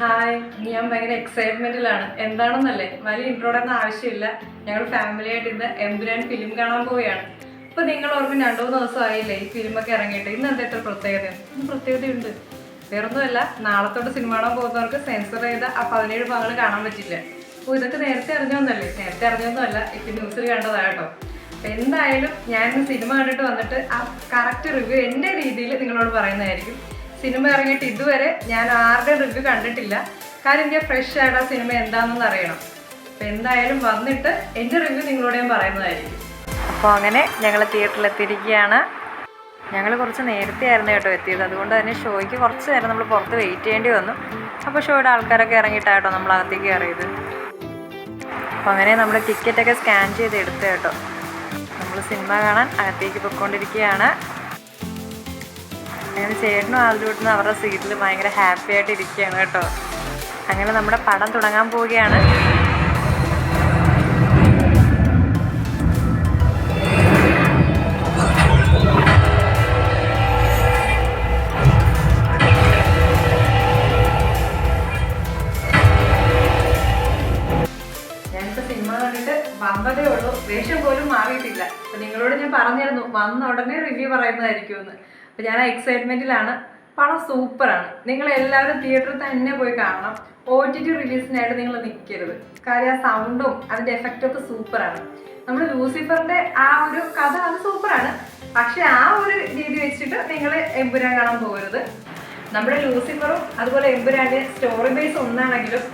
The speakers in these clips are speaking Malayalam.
ഹായ് ഞാൻ ഭയങ്കര എക്സൈറ്റ്മെന്റിലാണ് എന്താണെന്നല്ലേ? വലിയ ഇൻട്രോഡൊന്നും ആവശ്യമില്ല. ഞങ്ങൾ ഫാമിലിയായിട്ട് ഇന്ന് എംബുരാൻ ഫിലിം കാണാൻ പോവുകയാണ്. ഇപ്പൊ നിങ്ങൾ ഓർമ്മ രണ്ടു മൂന്ന് ദിവസമായില്ലേ ഈ ഫിലിമൊക്കെ ഇറങ്ങിയിട്ട്? ഇന്ന് എന്താ ഇത്ര പ്രത്യേകത ഇന്ന് പ്രത്യേകതയുണ്ട്. വേറൊന്നുമല്ല നാളത്തോട്ട് സിനിമ കാണാൻ പോകുന്നവർക്ക് സെൻസർ ചെയ്ത ആ പതിനേഴ് ഭാഗങ്ങൾ കാണാൻ പറ്റില്ല. അപ്പോൾ ഇതൊക്കെ നേരത്തെ അറിഞ്ഞൊന്നല്ലേ? നേരത്തെ അറിഞ്ഞൊന്നുമല്ല ഇപ്പം ന്യൂസിൽ കണ്ടതായിട്ടോ അപ്പം എന്തായാലും ഞാൻ സിനിമ കണ്ടിട്ട് വന്നിട്ട് ആ കറക്റ്റ് റിവ്യൂ എന്റെ രീതിയിൽ നിങ്ങളോട് പറയുന്നതായിരിക്കും. സിനിമ ഇറങ്ങിയിട്ട് ഇതുവരെ ഞാൻ ആരുടെ റിവ്യൂ കണ്ടിട്ടില്ല. കാര്യം എനിക്ക് ഫ്രഷ് ആയിട്ട് ആ സിനിമ എന്താണെന്ന് അറിയണം. അപ്പം എന്തായാലും വന്നിട്ട് എന്റെ റിവ്യൂ നിങ്ങളോട് ഞാൻ പറയുന്നതായിരിക്കും. അപ്പോൾ അങ്ങനെ ഞങ്ങൾ തിയേറ്ററിൽ എത്തിയിരിക്കുകയാണ്. ഞങ്ങൾ കുറച്ച് നേരത്തെ ആയിരുന്നു കേട്ടോ എത്തിയത്. അതുകൊണ്ട് തന്നെ ഷോയ്ക്ക് കുറച്ച് നേരം നമ്മൾ പുറത്ത് വെയിറ്റ് ചെയ്യേണ്ടി വന്നു. അപ്പോൾ ഷോയുടെ ആൾക്കാരൊക്കെ ഇറങ്ങിയിട്ടാട്ടോ നമ്മൾ അകത്തേക്ക് കയറിയത്. അപ്പോൾ അങ്ങനെ നമ്മൾ ടിക്കറ്റൊക്കെ സ്കാൻ ചെയ്ത് എടുത്തു കേട്ടോ. നമ്മൾ സിനിമ കാണാൻ അകത്തേക്ക് പൊയ്ക്കൊണ്ടിരിക്കുകയാണ്. അങ്ങനെ ചേട്ടനും ആദ്യമായിട്ടും അവരുടെ സീറ്റിൽ ഭയങ്കര ഹാപ്പി ആയിട്ട് ഇരിക്കുകയാണ് കേട്ടോ. അങ്ങനെ നമ്മുടെ പടം തുടങ്ങാൻ പോവുകയാണ്. വന്നതേ ഉള്ളൂ. വേഷം പോലും മാറിയിട്ടില്ല. നിങ്ങളോട് ഞാൻ പറഞ്ഞിരുന്നു വന്ന ഉടനെ റിവ്യൂ പറയുന്നതായിരിക്കും എന്ന് അപ്പൊ ഞാൻ ആ എക്സൈറ്റ്മെന്റിലാണ് പണം സൂപ്പറാണ്. നിങ്ങൾ എല്ലാവരും തിയേറ്ററിൽ തന്നെ പോയി കാണണം. ഒ ടി ടി റിലീസിനായിട്ട് നിങ്ങൾ നിൽക്കരുത് കാര്യം ആ സൗണ്ടും അതിന്റെ എഫക്റ്റും ഒക്കെ സൂപ്പറാണ്. നമ്മൾ ലൂസിഫറിന്റെ ആ ഒരു കഥ അത് സൂപ്പറാണ്. പക്ഷെ ആ ഒരു രീതി വെച്ചിട്ട് നിങ്ങൾ എമ്പുരാൻ കാണാൻ പോകരുത്. നമ്മുടെ ലൂസിഫറും അതുപോലെ എമ്പുരാന്റെ സ്റ്റോറി ബേസ് ഒന്നാണെങ്കിലും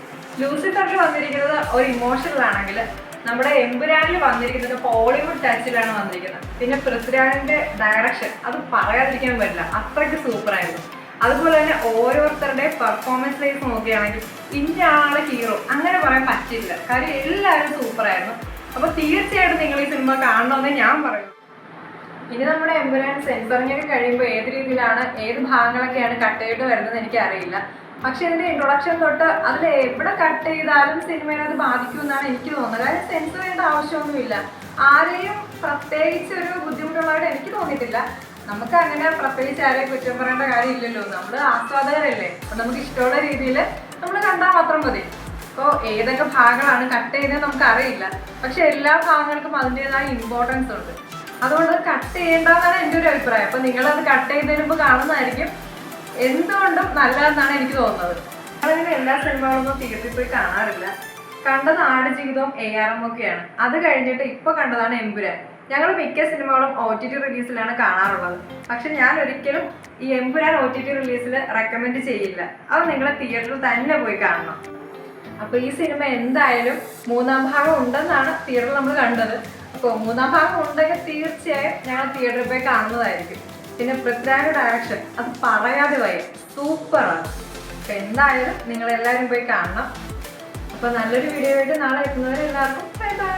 ലൂസിഫറിൽ വന്നിരിക്കുന്നത് ഒരു ഇമോഷണൽ ആണെങ്കിൽ നമ്മുടെ എമ്പുരാനിൽ വന്നിരിക്കുന്നത് ഹോളിവുഡ് ടച്ചിലാണ് വന്നിരിക്കുന്നത്. പിന്നെ പൃഥ്വിരാജിന്റെ ഡയറക്ഷൻ അത് പറയാതിരിക്കാൻ പറ്റില്ല. അത്രയ്ക്ക് സൂപ്പറായിരുന്നു അതുപോലെ തന്നെ ഓരോരുത്തരുടെ പെർഫോമൻസ് വൈസ് നോക്കുകയാണെങ്കിൽ ഇന്ന ആളെ ഹീറോ അങ്ങനെ പറയാൻ പറ്റില്ല കാര്യം എല്ലാവരും സൂപ്പറായിരുന്നു അപ്പൊ തീർച്ചയായിട്ടും നിങ്ങൾ ഈ സിനിമ കാണണമെന്ന് ഞാൻ പറയും ഇനി നമ്മുടെ എംബുരാൻ സെൻസറിങ് ഒക്കെ കഴിയുമ്പോൾ ഏത് രീതിയിലാണ് ഏത് ഭാഗങ്ങളൊക്കെയാണ് കട്ട് ചെയ്ത് വരുന്നത് എനിക്ക് അറിയില്ല പക്ഷെ ഇതിന്റെ ഇൻട്രൊഡക്ഷൻ തൊട്ട് അതിൽ എവിടെ കട്ട് ചെയ്താലും സിനിമയെ അത് ബാധിക്കും എന്നാണ് എനിക്ക് തോന്നുന്നത്. കാര്യം സെൻസർ ചെയ്യേണ്ട ആവശ്യമൊന്നുമില്ല. ആരെയും പ്രത്യേകിച്ച് ഒരു ബുദ്ധിമുട്ടുള്ളതായിട്ട് എനിക്ക് തോന്നിയിട്ടില്ല. നമുക്ക് അങ്ങനെ പ്രത്യേകിച്ച് ആരെ കുറ്റം പറയേണ്ട കാര്യമില്ലല്ലോ നമ്മൾ ആസ്വാദകരല്ലേ? അപ്പൊ നമുക്ക് ഇഷ്ടമുള്ള രീതിയിൽ നമ്മൾ കണ്ടാൽ മാത്രം മതി. ഇപ്പോൾ ഏതൊക്കെ ഭാഗങ്ങളാണ് കട്ട് ചെയ്യുന്നത് നമുക്ക് അറിയില്ല പക്ഷെ എല്ലാ ഭാഗങ്ങൾക്കും അതിന്റെതായ ഇമ്പോർട്ടൻസ് ഉണ്ട്. അതുകൊണ്ട് കട്ട് ചെയ്യേണ്ടതാണ് എന്റെ ഒരു അഭിപ്രായം. അപ്പൊ നിങ്ങളത് കട്ട് ചെയ്ത് വരുമ്പോൾ കാണുന്നതായിരിക്കും. എന്തുകൊണ്ടും നല്ലതെന്നാണ് എനിക്ക് തോന്നുന്നത്. ഞങ്ങളിങ്ങനെ എല്ലാ സിനിമകളൊന്നും തിയേറ്ററിൽ പോയി കാണാറില്ല. കണ്ടത് ആട് ജീവിതവും എ ആർ എം ഒക്കെയാണ്. അത് കഴിഞ്ഞിട്ട് ഇപ്പൊ കണ്ടതാണ് എമ്പുരാൻ. ഞങ്ങൾ മിക്ക സിനിമകളും ഒ ടി ടി റിലീസിലാണ് കാണാറുള്ളത്. പക്ഷെ ഞാൻ ഒരിക്കലും ഈ എമ്പുരാൻ ഒ ടി ടി റിലീസിൽ റെക്കമെൻഡ് ചെയ്യില്ല. അത് നിങ്ങൾ തിയേറ്ററിൽ തന്നെ പോയി കാണണം. അപ്പൊ ഈ സിനിമ എന്തായാലും മൂന്നാം ഭാഗം ഉണ്ടെന്നാണ് തിയേറ്ററിൽ നമ്മൾ കണ്ടത്. അപ്പോൾ മൂന്നാം ഭാഗം ഉണ്ടെങ്കിൽ തീർച്ചയായും ഞങ്ങൾ തിയേറ്ററിൽ പോയി കാണുന്നതായിരിക്കും. പിന്നെ പൃഥ്വിരാജ് ഡയറക്ഷൻ അത് പറയാതെ വയ്യ സൂപ്പറാണ് അപ്പൊ എന്തായാലും നിങ്ങൾ എല്ലാവരും പോയി കാണണം. അപ്പൊ നല്ലൊരു വീഡിയോ ആയിട്ട് നാളെ എത്തുന്നവരെ എല്ലാവർക്കും ബൈ ബൈ